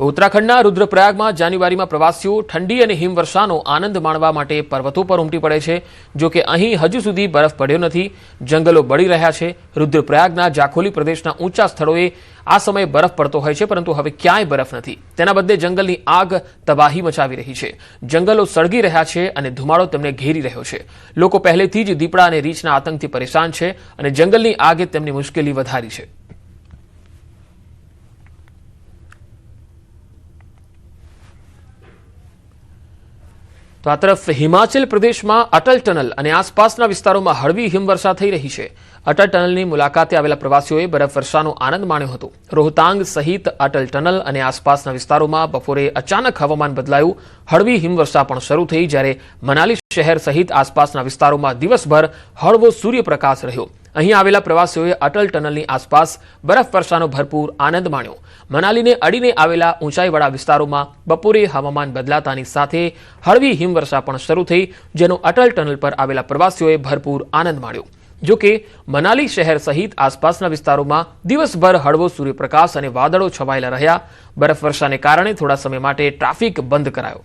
ઉત્તરાખંડના રુદ્રપ્રયાગમાં જાન્યુઆરીમાં પ્રવાસીઓ ઠંડી અને હિમવર્ષાનો આનંદ માણવા માટે પર્વતો પર ઉમટી પડે છે, જો કે અહીં હજુ સુધી બરફ પડ્યો નથી. જંગલો બળી રહ્યા છે. રુદ્રપ્રયાગના જાખોલી પ્રદેશના ઊંચા સ્થળોએ આ સમયે બરફ પડતો હોય છે, પરંતુ હવે ક્યાંય બરફ નથી. તેના બદલે જંગલની આગ તબાહી મચાવી રહી છે. જંગલો સળગી રહ્યા છે અને ધુમાડો તેમને ઘેરી રહ્યો છે. લોકો પહેલેથી જ દીપડા અને રીંછના આતંકથી પરેશાન છે અને જંગલની આગે તેમની મુશ્કેલી વધારી છે. તો આ તરફ હિમાચલ પ્રદેશમાં અટલ ટનલ અને આસપાસના વિસ્તારોમાં હળવી હિમવર્ષા થઈ રહી છે. અટલ ટનલની મુલાકાતે આવેલા પ્રવાસીઓએ બરફવર્ષાનો આનંદ માણ્યો હતો. રોહતાંગ સહિત અટલ ટનલ અને આસપાસના વિસ્તારોમાં બપોરે અચાનક હવામાન બદલાયું. હળવી હિમવર્ષા પણ શરૂ થઈ જ્યારે મનાલી શહેર સહિત આસપાસના વિસ્તારોમાં દિવસભર હળવો સૂર્યપ્રકાશ રહ્યો. અહીં આવેલા પ્રવાસીઓએ અટલ ટનલની આસપાસ બરફવર્ષાનો ભરપૂર આનંદ માણ્યો. મનાલીને અડીને આવેલા ઊંચાઈવાળા વિસ્તારોમાં બપોરે હવામાન બદલાતાની સાથે હળવી હિમવર્ષા પણ શરૂ થઈ, જેનો અટલ ટનલ પર આવેલા પ્રવાસીઓએ ભરપૂર આનંદ માણ્યો. જોકે મનાલી શહેર સહિત આસપાસના વિસ્તારોમાં દિવસભર હળવો સૂર્યપ્રકાશ અને વાદળો છવાયેલા રહ્યા. બરફવર્ષાને કારણે થોડા સમય માટે ટ્રાફિક બંધ કરાયો.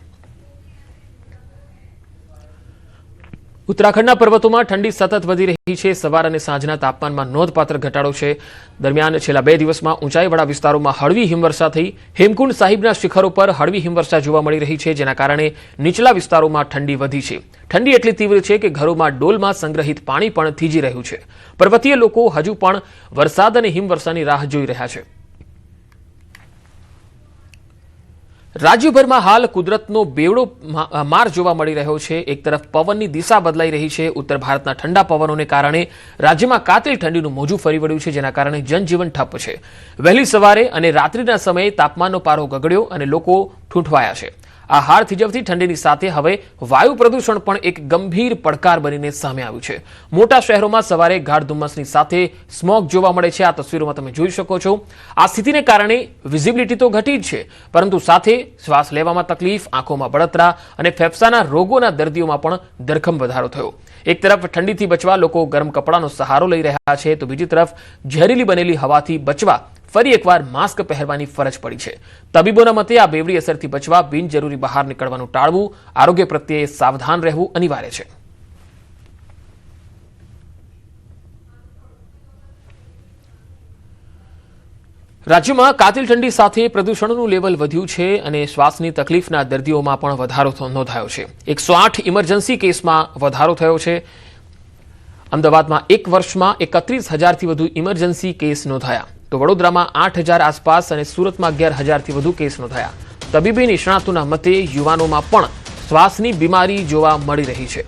ઉત્તરાખંડના પર્વતોમાં ઠંડી સતત વધી રહી છે. સવાર અને સાંજના તાપમાનમાં નોંધપાત્ર ઘટાડો છે. દરમિયાન છેલ્લા બે દિવસમાં ઊંચાઈવાળા વિસ્તારોમાં હળવી હિમવર્ષા થઈ. હેમકુંડ સાહિબના શિખરો પર હળવી હિમવર્ષા જોવા મળી રહી છે, જેના કારણે નીચલા વિસ્તારોમાં ઠંડી વધી છે. ઠંડી એટલી તીવ્ર છે કે ઘરોમાં ડોલમાં સંગ્રહિત પાણી પણ થીજી રહ્યું છે. પર્વતીય લોકો હજુ પણ વરસાદ અને હિમવર્ષાની રાહ જોઈ રહ્યા છે. રાજ્યભરમાં હાલ કુદરતનો બેવડો માર જોવા મળી રહ્યો છે. એક તરફ પવનની દિશા બદલાઈ રહી છે. ઉત્તર ભારતના ઠંડા પવનોને કારણે રાજ્યમાં કાતિલ ઠંડીનું મોજું ફરી વળ્યું છે, જેના કારણે જનજીવન ઠપ છે. વહેલી સવારે અને રાત્રિના સમયે તાપમાનનો પારો ગગડ્યો અને લોકો ઠૂંઠવાયા છે. આ હાર થીજવતી ઠંડીની સાથે હવે વાયુ પ્રદૂષણ પણ એક ગંભીર પડકાર બનીને સામે આવ્યું છે. મોટા શહેરોમાં સવારે ગાઢ ધુમ્મસની સાથે સ્મોગ જોવા મળે છે. આ તસવીરોમાં તમે જોઈ શકો છો. આ સ્થિતિને કારણે વિઝિબિલિટી તો ઘટી જ છે, પરંતુ સાથે શ્વાસ લેવામાં તકલીફ, આંખોમાં બળતરા અને ફેફસાના રોગોના દર્દીઓમાં પણ ધરખમ વધારો થયો. એક તરફ ઠંડીથી બચવા લોકો ગરમ કપડાનો સહારો લઈ રહ્યા છે, તો બીજી તરફ ઝેરીલી બનેલી હવાથી બચવા ફરી એકવાર માસ્ક પહેરવાની ફરજ પડી છે. તબીબોના મતે આ બેવડી અસરથી બચવા બિનજરૂરી બહાર નીકળવાનું ટાળવું, આરોગ્ય પ્રત્યે સાવધાન રહેવું અનિવાર્ય છે. રાજ્યમાં કાતિલ ઠંડી સાથે પ્રદૂષણનું લેવલ વધ્યું છે અને શ્વાસની તકલીફના દર્દીઓમાં પણ વધારો નોંધાયો છે. એકસો આઠ ઇમરજન્સી કેસમાં વધારો થયો છે. અમદાવાદમાં એક વર્ષમાં એકત્રીસ હજારથી વધુ ઇમરજન્સી કેસ નોંધાયા. તો વડોદરામાં આઠ હજાર આસપાસ અને સુરતમાં અગિયાર હજારથી વધુ કેસ નોંધાયા તબીબી નિષ્ણાતોના મતે યુવાનોમાં પણ શ્વાસની બીમારી જોવા મળી રહી છે.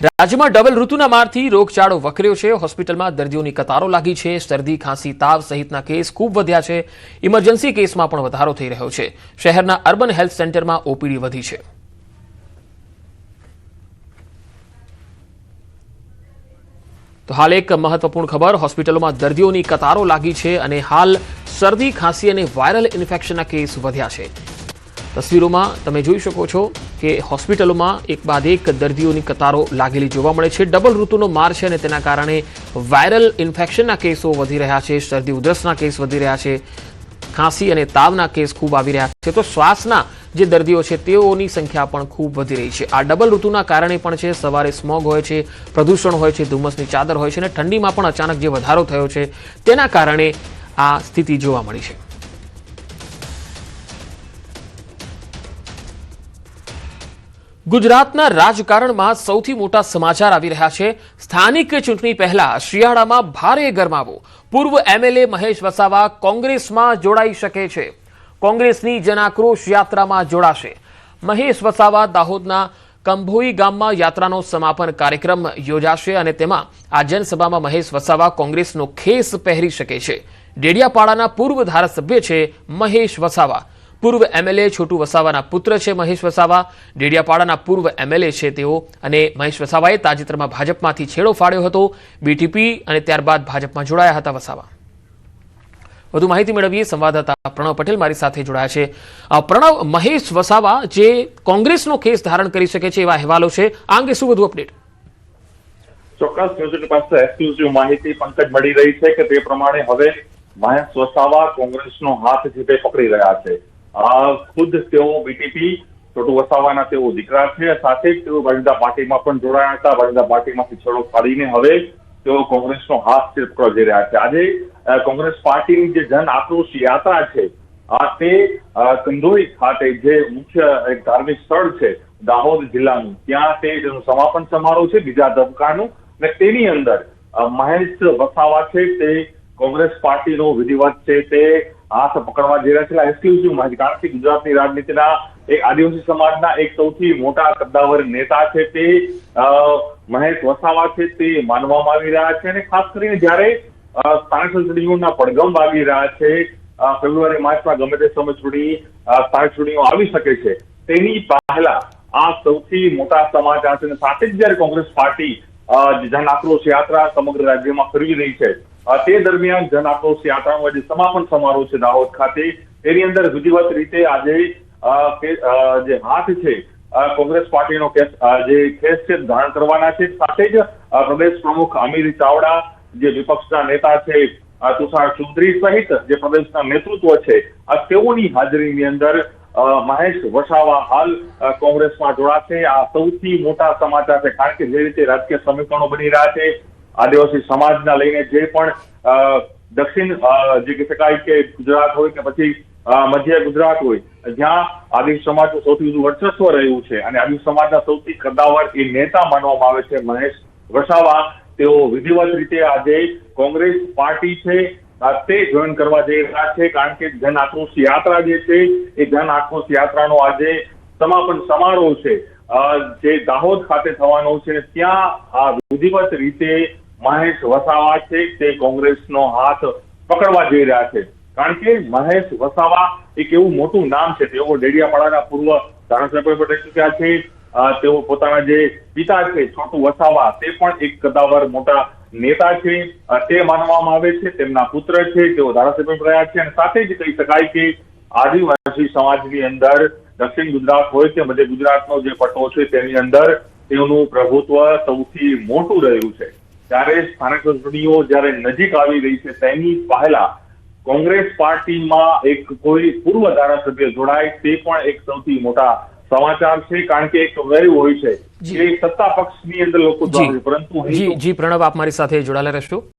રાજ્યમાં ડબલ ઋતુના મારથી રોગચાળો વકર્યો છે. હોસ્પિટલમાં દર્દીઓની કતારો લાગી છે. શરદી, ખાંસી, તાવ સહિતના કેસ ખૂબ વધ્યા છે. ઇમરજન્સી કેસમાં પણ વધારો થઈ રહ્યો છે. શહેરના અર્બન હેલ્થ સેન્ટરમાં ઓપીડી વધી છે. તો હાલ એક મહત્વપૂર્ણ ખબર, હોસ્પિટલોમાં દર્દીઓની કતારો લાગી છે અને હાલ શરદી, ખાંસી અને વાયરલ ઇન્ફેક્શનના કેસ વધ્યા છે. તસવીરોમાં તમે જોઈ શકો છો કે હોસ્પિટલોમાં એક બાદ એક દર્દીઓની કતારો લાગેલી જોવા મળે છે. ડબલ ઋતુનો માર છે અને તેના કારણે વાયરલ ઇન્ફેક્શનના કેસો વધી રહ્યા છે, શરદી ઉધરસના કેસ વધી રહ્યા છે, ખાંસી અને તાવના કેસ ખૂબ આવી રહ્યા છે. તો શ્વાસના જે દર્દીઓ છે તેઓની સંખ્યા પણ ખૂબ વધી રહી છે. આ ડબલ ઋતુના કારણે પણ છે, સવારે સ્મોગ હોય છે, પ્રદૂષણ હોય છે, ધુમ્મસની ચાદર હોય છે અને ઠંડીમાં પણ અચાનક જે વધારો થયો છે તેના કારણે આ સ્થિતિ જોવા મળી છે. ગુજરાતના રાજકારણમાં સૌથી મોટા સમાચાર આવી રહ્યા છે. સ્થાનિક ચૂંટણી પહેલા શિયાળામાં ભારે ગરમાવો. પૂર્વ એમએલએ મહેશ વસાવા કોંગ્રેસમાં જોડાઈ શકે છે. કોંગ્રેસની જનાક્રોશ યાત્રામાં જોડાશે. મહેશ વસાવા દાહોદના કંભોઈ ગામમાં યાત્રાનો સમાપન કાર્યક્રમ યોજાશે અને તેમાં આ જનસભામાં મહેશ વસાવા કોંગ્રેસનો ખેસ પહેરી શકે છે. ડેડિયાપાડાના પૂર્વ ધારાસભ્ય છે મહેશ વસાવા. પૂર્વ એમએલએ છોટુ વસાવાના પુત્ર છે મહેશ વસાવા. ડેડિયાપાડાના પૂર્વ એમએલએ છે તેઓ અને મહેશ વસાવાએ તાજેતરમાં ભાજપમાંથી છેડો ફાડ્યો હતો. બીટીપી અને ત્યારબાદ ભાજપમાં જોડાયા હતા વસાવા. વધુ માહિતી મેળવીએ સંવાદદાતા પ્રણવ પટેલ મારી સાથે જોડાયા છે. પ્રણવ, મહેશ વસાવા જે કોંગ્રેસનો કેસ ધારણ કરી શકે છે એવા અહેવાલો છે. આ અંગે શું વધુ અપડેટ? ચોક્કસ ન્યૂઝ પાસે એક્સક્લુઝિવ માહિતી પંકજ મળી રહી છે કે તે પ્રમાણે હવે મહેશ વસાવા કોંગ્રેસનો હાથ તે પકડી રહ્યા છે. આ ખુદ તેઓ બીટીપી છોટુ વસાવાના તેઓ દીકરા છે. સાથે જ તેઓ ભારતીય પાર્ટીમાં પણ જોડાયા હતા. ભારતીય પાર્ટીમાંથી છેડો કાઢીને હવે તેઓ કોંગ્રેસનો હાથ છે જઈ રહ્યા છે. આજે કોંગ્રેસ પાર્ટીની જે જન આક્રોશ યાત્રા છે, આ તે કંદોઈ ખાતે જે મુખ્ય એક ધાર્મિક સ્થળ છે, દાહોદ જિલ્લાનું, ત્યાં તે સમાપન સમારોહ છે, બીજા તબક્કાનું અને તેની અંદર મહેશ વસાવા છે, તે કોંગ્રેસ પાર્ટીનો વિધિવત છે, તે હાથ પકડવા જઈ રહ્યા છે. એક્સક્લુઝિવ માહિતી? કારણ કે ગુજરાતની રાજનીતિના એક આદિવાસી સમાજના એક સૌથી મોટા કદ્દાવર નેતા છે તે મહેશ વસાવા છે તે માનવામાં આવી રહ્યા છે અને ખાસ કરીને જ્યારે સ્થાનિક ચૂંટણીઓના પડઘમ વાગી રહ્યા છે ફેબ્રુઆરી, માર્ચમાં ગમે તે સમય ચૂંટણી સ્થાનિક ચૂંટણીઓ આવી શકે છે. તેની પહેલા આ સૌથી મોટા સમાચાર છે સાથે જ જ્યારે કોંગ્રેસ પાર્ટી જન આક્રોશ યાત્રા સમગ્ર રાજ્યમાં ફરવી રહી છે. તે દરમિયાન જન આક્રોશ યાત્રાનો જે સમાપન સમારોહ છે દાહોદ ખાતે. તેની અંદર વિધિવત રીતે આજે જે હાથ છે કોંગ્રેસ પાર્ટીનો કેસ જે કેસ છે, ધારણ કરવાના છે. સાથે જ પ્રદેશ પ્રમુખ અમીર ચાવડા, જે વિપક્ષના નેતા છે તુષાર ચૌધરી સહિત જે પ્રદેશના નેતૃત્વ છે, આ તેઓની હાજરીની અંદર મહેશ વસાવા હાલ કોંગ્રેસમાં જોડાશે. આ સૌથી મોટા સમાચાર છે, કારણ કે જે રીતે રાજકીય સમીકરણો બની રહ્યા છે આદિવાસી સમાજના લઈને જે પણ દક્ષિણ જે કહી શકાય કે ગુજરાત હોય કે પછી મધ્ય ગુજરાત હોય, જ્યાં આદિવાસી સમાજનું સૌથી વધુ વર્ચસ્વ રહ્યું છે અને આદિવાસી સમાજના સૌથી કદાવર એ નેતા માનવામાં આવે છે મહેશ વસાવા. તેઓ વિધિવત રીતે આજે કોંગ્રેસ પાર્ટી છે તે જોઈન કરવા જઈ રહ્યા છે, કારણ કે જન આક્રોશ યાત્રા જે છે, એ જન આક્રોશ યાત્રાનો આજે સમાપન સમારોહ છે. જે દાહોદ ખાતે થવાનો છે, ત્યાં આ વિધિવત રીતે મહેશ વસાવા છે તે કોંગ્રેસનો હાથ પકડવા જઈ રહ્યા છે. કારણ કે મહેશ વસાવા એક એવું મોટું નામ છે, તેઓ ડેડિયાપાડાના પૂર્વ ધારાસભ્ય પણ રહી ચૂક્યા છે. તેઓ પોતાના જે પિતા છે, છોટુ વસાવા, તે પણ એક કદાવર મોટા નેતા છે. તે માનવામાં આવે છે, તેમના પુત્ર છે, તેઓ ધારાસભ્ય રહ્યા છે અને સાથે જ કહી શકાય કે આદિવાસી સમાજની અંદર દક્ષિણ ગુજરાત હોય કે મધ્ય ગુજરાતનો જે પટ્ટો છે, તેની અંદર તેઓનું પ્રભુત્વ સૌથી મોટું રહ્યું છે. ત્યારે સ્થાનિક ચૂંટણીઓ જ્યારે નજીક આવી રહી છે તેની પહેલા કોંગ્રેસ પાર્ટીમાં એક કોઈ પૂર્વ ધારાસભ્ય જોડાય તે પણ એક સૌથી મોટા સમાચાર છે કારણ કે એક વેલ્યુ હોય છે. જે. સત્તા પક્ષની અંદર લોકો પરંતુ જી જી પ્રણવ આપ મારી સાથે જોડાયેલા રહેશો.